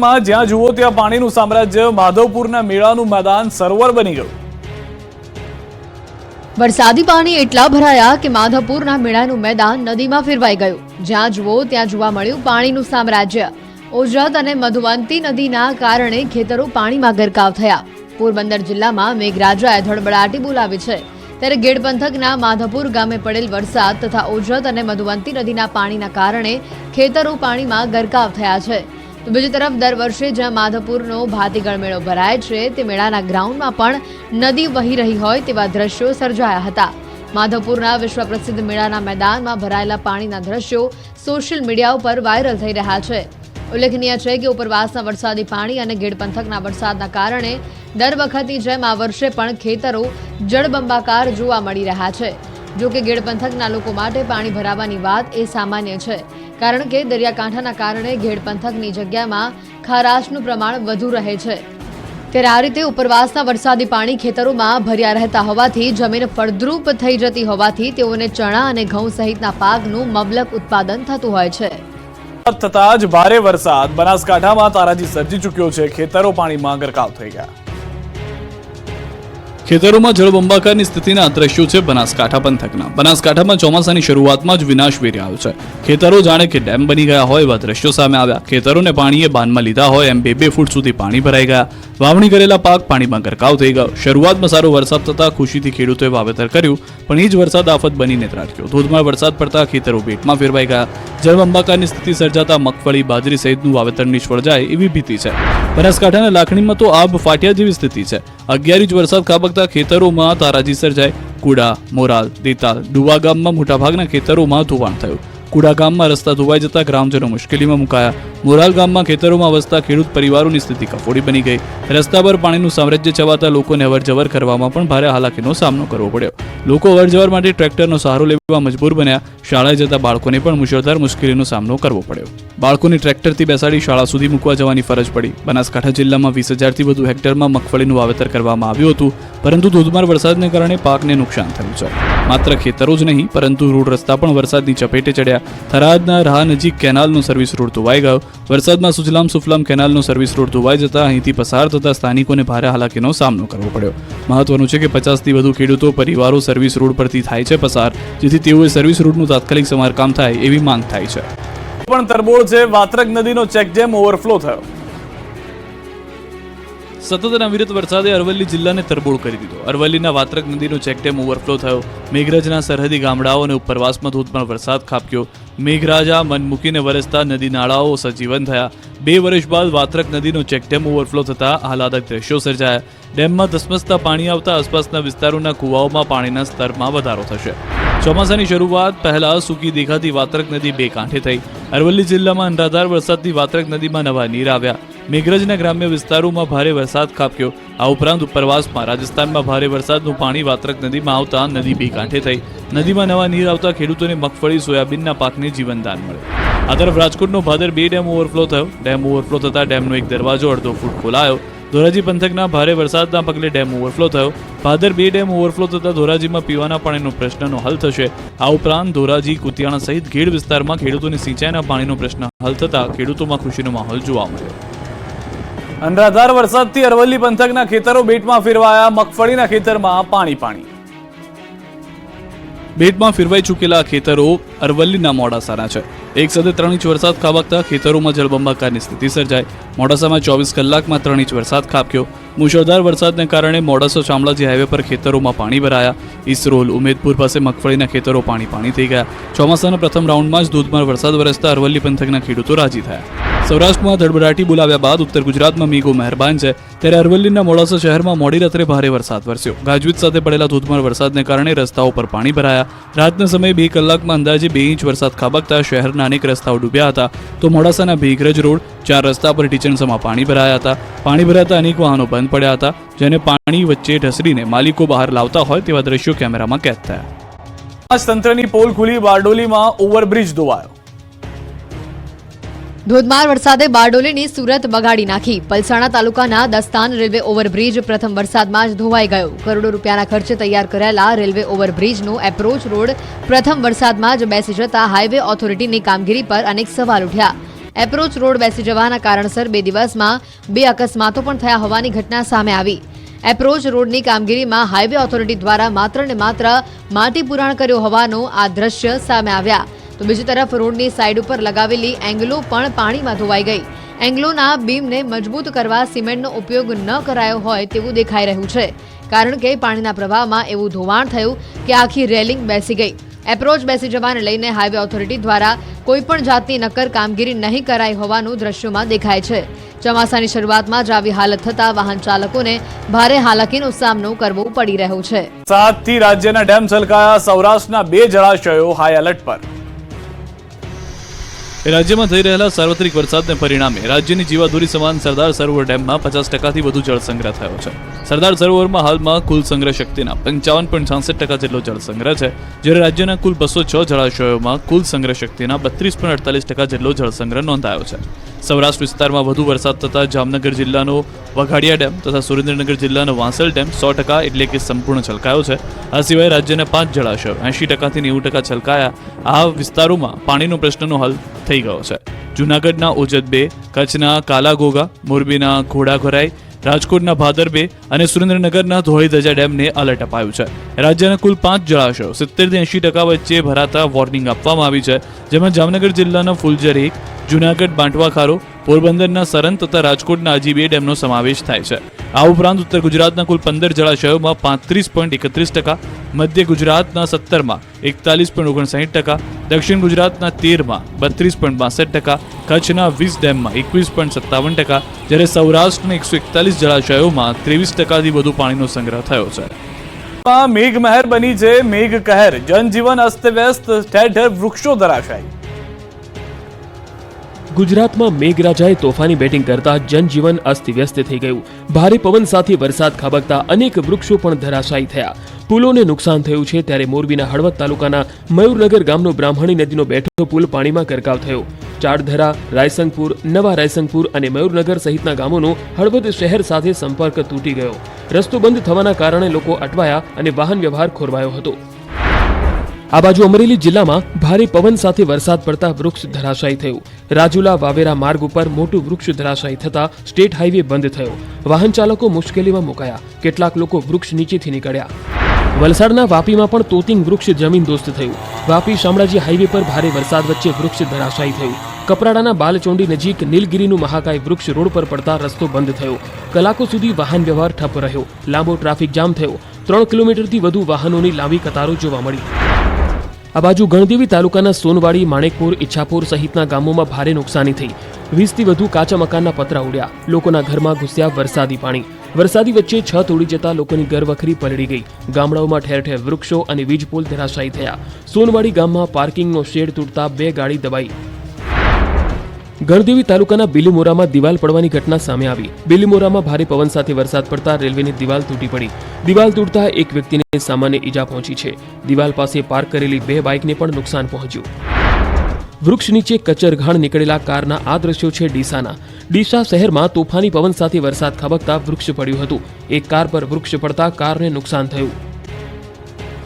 બનાસકાંઠામાં જ્યાં જુઓ ત્યાં પાણીનું સામ્રાજ્ય માધવપુરના મેળાનું મેદાન સરોવર બની ગયું. વરસાદી પાણી એટલા ભરાયા કે માધવપુરના મેળાનું મેદાન નદીમાં ફેરવાઈ ગયું. જ્યાં જુઓ ત્યાં જોવા મળ્યું પાણીનું સામ્રાજ્ય. ઓજત અને મધુવંતી નદીના કારણે ખેતરો પાણીમાં ગરકાવ થયા. પોરબંદર જિલ્લામાં મેઘરાજાએ ધડબડાટી બોલાવી છે. ત્યારે ગેડ પંથકના માધવપુર ગામે પડેલ વરસાદ તથા ઓજત અને મધુવંતી નદીના પાણીના કારણે ખેતરો પાણીમાં ગરકાવ થયા છે. તો બીજી તરફ દર વર્ષે જ્યાં માધવપુરનો ભાતીગળ મેળો ભરાય છે, તે મેળાના ગ્રાઉન્ડમાં પણ નદી વહી રહી હોય તેવા દ્રશ્યો સર્જાયા હતા. માધવપુરના વિશ્વ પ્રસિદ્ધ મેળાના મેદાનમાં ભરાયેલા પાણીના દ્રશ્યો સોશિયલ મીડિયા ઉપર વાયરલ થઈ રહ્યા છે. ઉલ્લેખનીય છે કે ઉપરવાસના વરસાદી પાણી અને ગેડ પંથકના વરસાદના કારણે દર વખતની જેમ આ વર્ષે પણ ખેતરો જળબંબાકાર જોવા મળી રહ્યા છે. જો કે ગેડ પંથકના લોકો માટે પાણી ભરાવાની વાત એ સામાન્ય છે. કારણ કે દરિયાકાંઠાના કારણે ઘેડ પંથકની જગ્યામાં ખારાશનું પ્રમાણ વધુ રહે છે. ત્યારે આ રીતે ઉપરવાસના વરસાદી પાણી ખેતરોમાં ભર્યા રહેતા હોવાથી જમીન ફળદ્રુપ થઈ જતી હોવાથી તેઓને ચણા અને ઘઉં સહિતના પાકનું મબલક ઉત્પાદન થતું હોય છે. થતા જ ભારે વરસાદ. બનાસકાંઠામાં તારાજી સર્જી ચૂક્યો છે. ખેતરો પાણીમાં ગરકાવ થઈ ગયા. ખેતરોમાં જળબંબાકારની સ્થિતિના દ્રશ્યો છે? બનાસકાંઠા પંથકના. બનાસકાંઠામાં ચોમાસાની શરૂઆતમાં જ વિનાશ વેરી આવ્યો છે. ખેતરો જાણે કે ડેમ બની ગયા હોય એવા દ્રશ્યો સામે આવ્યા. ખેતરોને પાણીએ બાનમાં લીધા હોય એમ બે બે ફૂટ સુધી પાણી ભરાઈ ગયા. વાવણી કરેલા પાક પાણીમાં ગરકાવ થઈ ગયો. શરૂઆતમાં સારો વરસાદ થતા ખુશીથી ખેડૂતોએ વાવેતર કર્યું, પણ એ જ વરસાદ આફત બનીને ત્રાટક્યો ધોધમાર વરસાદ પડતા ખેતરો બેટમાં ફેરવાઈ ગયા. જળબંબાકારની સ્થિતિ સર્જાતા મગફળી, બાજરી સહિતનું વાવેતર નિષ્ફળ જાય એવી ભીતિ છે. બનાસકાંઠાના લાખણીમાં તો આબ ફાટ્યા જેવી સ્થિતિ છે. અગિયાર ઇંચ વરસાદ ખાબકતા ખેતરોમાં તારાજી સર્જાય. કુડા, મોરાલ, દેતાલ ડુવા ગામમાં મોટાભાગના ખેતરોમાં ધોવાણ થયું. કુડા ગામમાં રસ્તા ધોવાઈ જતા ગ્રામજનો મુશ્કેલીમાં મુકાયા. મોરાલ ગામમાં ખેતરોમાં વસતા ખેડૂત પરિવારોની સ્થિતિ કફોડી બની ગઈ. રસ્તા પર પાણીનું સામ્રાજ્ય ચવાતા લોકોને અવરજવર કરવામાં પણ ભારે હાલાકીનો સામનો કરવો પડ્યો. લોકો અવરજવર માટે ટ્રેક્ટરનો સહારો લેવા મજબૂર બન્યા. શાળાએ જતા બાળકોને પણ મુશળધાર મુશ્કેલીનો સામનો કરવો પડ્યો. બાળકોને ટ્રેક્ટરથી બેસાડી શાળા સુધી મૂકવા જવાની ફરજ પડી. બનાસકાંઠા જિલ્લામાં વીસ હજારથી વધુ હેક્ટરમાં મગફળીનું વાવેતર કરવામાં આવ્યું હતું, પરંતુ ધોધમાર વરસાદને કારણે પાકને નુકસાન થયું છે. માત્ર ખેતરો જ નહીં, પરંતુ રોડ રસ્તા પણ વરસાદની ચપેટે ચડ્યા. થરાદના રાહ નજીક કેનાલનો સર્વિસ રોડ ધોવાઈ ગયો. વરસાદમાં સુજલામ સુફલામ કેનાલનો સર્વિસ રોડ ધોવાઈ જતા અહીંથી પસાર થતા સ્થાનિકોને ભારે હાલાકીનો સામનો કરવો પડ્યો. મહત્વનું છે કે પચાસથી વધુ ખેડૂતો પરિવારો સર્વિસ રોડ પરથી થાય છે પસાર, જેથી તેઓએ સર્વિસ રોડનું તાત્કાલિક સમારકામ થાય એવી માંગ થાય છે. પણ તરબોળ છે, વાત્રક નદીનો ચેકડેમ ઓવરફ્લો થયો. સતત અવિરત વરસાદે અરવલ્લી જિલ્લાને તરબોળ કરી દીધો. અરવલ્લીના વાત્રક નદીનો ચેકડેમ ઓવરફ્લો થયો. મેઘરજના સરહદી ગામડાઓ અને ઉપરવાસમાં ધોધમાર વરસાદ ખાબક્યો. મેઘરાજા મન મૂકીને વરસતા નદી નાળાઓ સજીવન થયા. બે વર્ષ બાદ વાત્રક નદીનો ચેકડેમ ઓવરફ્લો થતા આહલાદક દ્રશ્યો સર્જાયા. ડેમમાં ધસમસતા પાણી આવતા આસપાસના વિસ્તારોના કુવાઓમાં પાણીના સ્તરમાં વધારો થશે. ચોમાસાની શરૂઆત પહેલા સૂકી દેખાતી વાત્રક નદી બે કાંઠે થઈ. અરવલ્લી જિલ્લામાં અનરાધાર વરસાદથી વાત્રક નદીમાં નવા નીર આવ્યા. મેઘરજના ગ્રામ્ય વિસ્તારોમાં ભારે વરસાદ ખાબક્યો. આ ઉપરાંત ઉપરવાસમાં રાજસ્થાનમાં ભારે વરસાદનું પાણી વાત્રક નદીમાં આવતા નદી બે કાંઠે થઈ. નદીમાં નવા નીર આવતા ખેડૂતોને મગફળી, સોયાબીનના પાકને જીવનદાન મળ્યું આ તરફ રાજકોટનો ભાદર બે ડેમ ઓવરફ્લો થયો. ડેમ ઓવરફ્લો થતા ડેમનો એક દરવાજો અડધો ફૂટ ખોલાયો. ધોરાજી પંથકના ભારે વરસાદના પગલે ડેમ ઓવરફ્લો થયો. ભાદર બે ડેમ ઓવરફ્લો થતાં ધોરાજીમાં પીવાના પાણીનો પ્રશ્નનો હલ થશે. આ ઉપરાંત ધોરાજી, કુતિયાણા સહિત ગેડ વિસ્તારમાં ખેડૂતોની સિંચાઈના પાણીનો પ્રશ્ન હલ થતા ખેડૂતોમાં ખુશીનો માહોલ જોવા મળ્યો. અનરાધાર વરસાદથી અરવલ્લી પંથકના ખેતરો બેટમાં ફેરવાયા, મગફળીના ખેતરમાં પાણી પાણી. બેટમાં ફેરવાઈ ચૂકેલા ખેતરો અરવલ્લીના મોડાસાના છે. એક સાથે ત્રણ ઇંચ વરસાદ ખાબકતા ખેતરોમાં જળબંબાકારની સ્થિતિ સર્જાઈ. મોડાસામાં ચોવીસ કલાકમાં ત્રણ ઇંચ વરસાદ ખાબક્યો. મુશળધાર વરસાદને કારણે મોડાસા શામળાજી હાઈવે પર ખેતરોમાં પાણી ભરાયા. ઇસરોલ ઉમેદપુર પાસે મગફળીના ખેતરો પાણી પાણી થઈ ગયા. ચોમાસાના પ્રથમ રાઉન્ડમાં જ ધોધમાર વરસાદ વરસતા અરવલ્લી પંથકના ખેડૂતો રાજી થયા. સૌરાષ્ટ્રમાં ધડબડાટી બોલાવ્યા બાદ ઉત્તર ગુજરાતમાં મેઘો મહેરબાન છે. ત્યારે અરવલ્લીના મોડાસા શહેરમાં મોડી રાત્રે ભારે વરસાદ વરસ્યો. ગાજવીજ સાથે પડેલા ધોધમાર વરસાદને કારણે રસ્તાઓ પર પાણી ભરાયા. રાતના સમયે બે કલાકમાં અંદાજે બે ઇંચ વરસાદ ખાબકતા શહેરના અનેક રસ્તાઓ ડૂબ્યા હતા. તો મોડાસાના ભીગરજ રોડ, ચાર રસ્તા પર ટીચણસમાં પાણી ભરાયા હતા. પાણી ભરાતા અનેક વાહનો બંધ પડ્યા હતા, જેને પાણી વચ્ચે ઢસડીને માલિકો બહાર લાવતા હોય તેવા દ્રશ્યો કેમેરામાં કેદ થયા. તંત્રની પોલ ખુલી બારડોલીમાં ઓવરબ્રિજ ધોવાયો ધોધમાર વરસાદે બારડોલીની સુરત બગાડી નાખી. પલસાણા તાલુકાના દસ્તાન રેલવે ઓવરબ્રિજ પ્રથમ વરસાદમાં જ ધોવાઈ ગયો. કરોડો રૂપિયાના ખર્ચે તૈયાર કરાયેલા રેલવે ઓવરબ્રિજનો એપ્રોચ રોડ પ્રથમ વરસાદમાં જ બેસી જતા હાઈવે ઓથોરિટીની કામગીરી પર અનેક સવાલ ઉઠ્યા. એપ્રોચ રોડ બેસી જવાના કારણસર બે દિવસમાં બે અકસ્માતો પણ થયા હોવાની ઘટના સામે આવી. એપ્રોચ રોડની કામગીરીમાં હાઈવે ઓથોરિટી દ્વારા માત્ર ને માત્ર માટી પુરાણ કર્યો હોવાનો આ દ્રશ્ય સામે આવ્યા. તો બીજી તરફ રોડની સાઈડ ઉપર લગાવેલી એંગલો પણ પાણીમાં ધોવાઈ ગઈ. એંગલોના બીમને મજબૂત કરવા સિમેન્ટનો ઉપયોગ ન કરાયો હોય તેવું દેખાઈ રહ્યું છે. કારણ કે પાણીના પ્રવાહમાં એવું ધોવાણ થયું કે આખી રેલિંગ બેસી ગઈ. એપ્રોચ બેસી જવાને લઈને હાઈવે ઓથોરિટી દ્વારા કોઈપણ જાતની નક્કર કામગીરી નહીં કરાઈ હોવાનું દ્રશ્યોમાં દેખાય છે. ચોમાસાની શરૂઆતમાં જ આવી હાલત થતા વાહન ચાલકોને ભારે હાલાકીનો સામનો કરવો પડી રહ્યો છે. સાતથી રાજ્યના ડેમ છલકાયા સૌરાષ્ટ્રના બે જળાશયો હાઈ એલર્ટ પર. રાજ્યમાં થઈ રહેલા સાર્વત્રિક વરસાદને પરિણામે રાજ્યની જીવાદોરી સમાન સરદાર સરોવર ડેમમાં પચાસ ટકાથી વધુ જળ સંગ્રહ થયો છે. સરદાર સરોવરમાં હાલમાં કુલ સંગ્રહ શક્તિના પંચાવન પોઈન્ટ છાસઠ ટકા જેટલો જળ સંગ્રહ છે, જ્યારે રાજ્યના કુલ બસો છ જળાશયોમાં કુલ સંગ્રહ શક્તિના બત્રીસ પોઈન્ટ અડતાલીસ ટકા જેટલો જળ સંગ્રહ નોંધાયો છે. સૌરાષ્ટ્ર વિસ્તારમાં વધુ વરસાદ થતાં જામનગર જિલ્લાનો વઘાડિયા ડેમ તથા સુરેન્દ્રનગર જિલ્લાનો વાંસલ ડેમ સો ટકા એટલે કે સંપૂર્ણ છલકાયો છે. આ સિવાય રાજ્યના પાંચ જળાશયો એંશી ટકાથી નેવું ટકા છલકાયા. આ વિસ્તારોમાં પાણીનો પ્રશ્નનો હલ થઈ ગયો છે. જૂનાગઢના ઓજત બે, કચ્છના કાલાગોગા, મોરબીના ઘોડાઘરાઈ રાજકોટના ભાદર બે અને સુરેન્દ્રનગરના ધોળીધજા ડેમને એલર્ટ અપાયું છે. રાજ્યના કુલ પાંચ જળાશયો સિત્તેરથી એંશી ટકા વચ્ચે ભરાતા વોર્નિંગ આપવામાં આવી છે, જેમાં જામનગર જિલ્લાના ફુલજર એક જૂનાગઢ બાંટવા ખારો પોરબંદરના સરન તથા રાજકોટના હજી બે ડેમનો સમાવેશ થાય છે. આ ઉપરાંત ઉત્તર ગુજરાતના કુલ પંદર જળાશયોમાં પાંત્રીસ પોઈન્ટ એકત્રીસ ટકા, મધ્ય ગુજરાતના સત્તરમાં એકતાલીસ પોઈન્ટ ઓગણસાઠ ટકા, દક્ષિણ ગુજરાતના તેરમાં બત્રીસ પોઈન્ટ બાસઠ ટકા, કચ્છના વીસ ડેમમાં એકવીસ પોઈન્ટ સત્તાવન ટકા, જ્યારે સૌરાષ્ટ્રના એકસો એકતાલીસ જળાશયોમાં ત્રેવીસ ટકાથી વધુ પાણીનો સંગ્રહ થયો છે. મેઘ મહેર બની છે મેઘ કહેર જનજીવન અસ્તવ્યસ્ત. ઠેર ઠેર વૃક્ષો ધરાશાયી. ગુજરાતમાં મેઘરાજાએ તોફાની બેટિંગ કરતા જનજીવન અસ્તવ્યસ્ત થઈ ગયું. ભારે પવન સાથે વરસાદ ખાબકતા અનેક વૃક્ષો પણ ધરાશાયી થયા. પુલોને નુકસાન થયું છે ત્યારે મોરબીના હળવદ તાલુકાના મયુરનગર ગામનો બ્રાહ્મણી નદીનો બેઠો પુલ પાણીમાં ગરકાવ થયો. ચારધરા, રાયસંગપુર, નવા રાયસંગપુર અને મયુરનગર સહિતના ગામોનો હળવદ શહેર સાથે સંપર્ક તૂટી ગયો. રસ્તો બંધ થવાના કારણે લોકો અટવાયા અને વાહન વ્યવહાર ખોરવાયો હતો. આ બાજુ અમરેલી જિલ્લામાં ભારે પવન સાથે વરસાદ પડતા વૃક્ષ ધરાશાયી થયું. રાજુલા વાવેરા માર્ગ ઉપર મોટું વૃક્ષ ધરાશાયી થતા સ્ટેટ હાઈવે બંધ થયો. વાહન ચાલકો મુશ્કેલીમાં મુકાયા. કેટલાક લોકો વૃક્ષ નીચેથી નીકળ્યા. વલસાડના વાપીમાં પણ તોતિંગ વૃક્ષ જમીન દોસ્ત થયું. વાપી શામળાજી હાઈવે પર ભારે વરસાદ વચ્ચે વૃક્ષ ધરાશાયી થયું. કપરાડાના બાલચોંડી નજીક નીલગીરીનું મહાકાય વૃક્ષ રોડ પર પડતા રસ્તો બંધ થયો. કલાકો સુધી વાહન વ્યવહાર ઠપ રહ્યો. લાંબો ટ્રાફિક જામ થયો. ત્રણ કિલોમીટરથી વધુ વાહનોની લાંબી કતારો જોવા મળી. આ બાજુ ગણદેવી તાલુકાના સોનવાડી, માણેકપુર, ઈચ્છાપુર સહિતના ગામોમાં ભારે નુકસાની થઈ. વીસથી વધુ કાચા મકાનના પતરા ઉડ્યા. લોકોના ઘરમાં ઘૂસ્યા વરસાદી પાણી. વરસાદી વચ્ચે છત ઉડી જતા લોકોની ઘરવખરી પલળી ગઈ. ગામડાઓમાં ઠેર ઠેર વૃક્ષો અને વીજપોલ ધરાશાયી થયા. સોનવાડી ગામમાં પાર્કિંગનો શેડ તૂટતા બે ગાડી દબાઈ. ગણદેવી તાલુકાના બિલીમોરામાં દિવાલ પડવાની ઘટના સામે આવી. બિલીમોરામાં ભારે પવન સાથે વરસાદ પડતા રેલવેની દિવાલ તૂટી પડી. દિવાલ તૂટતા એક વ્યક્તિને સામાન્ય ઈજા પહોંચી છે. દિવાલ પાસે પાર્ક કરેલી બે બાઇકને પણ નુકસાન પહોંચ્યું. વૃક્ષ નીચે કચરઘાણ નીકળેલા કારના આ દ્રશ્યો છે ડીસાના. ડીસા શહેરમાં તોફાની પવન સાથે વરસાદ ખાબકતા વૃક્ષ પડ્યું હતું. એક કાર પર વૃક્ષ પડતા કારને નુકસાન થયું.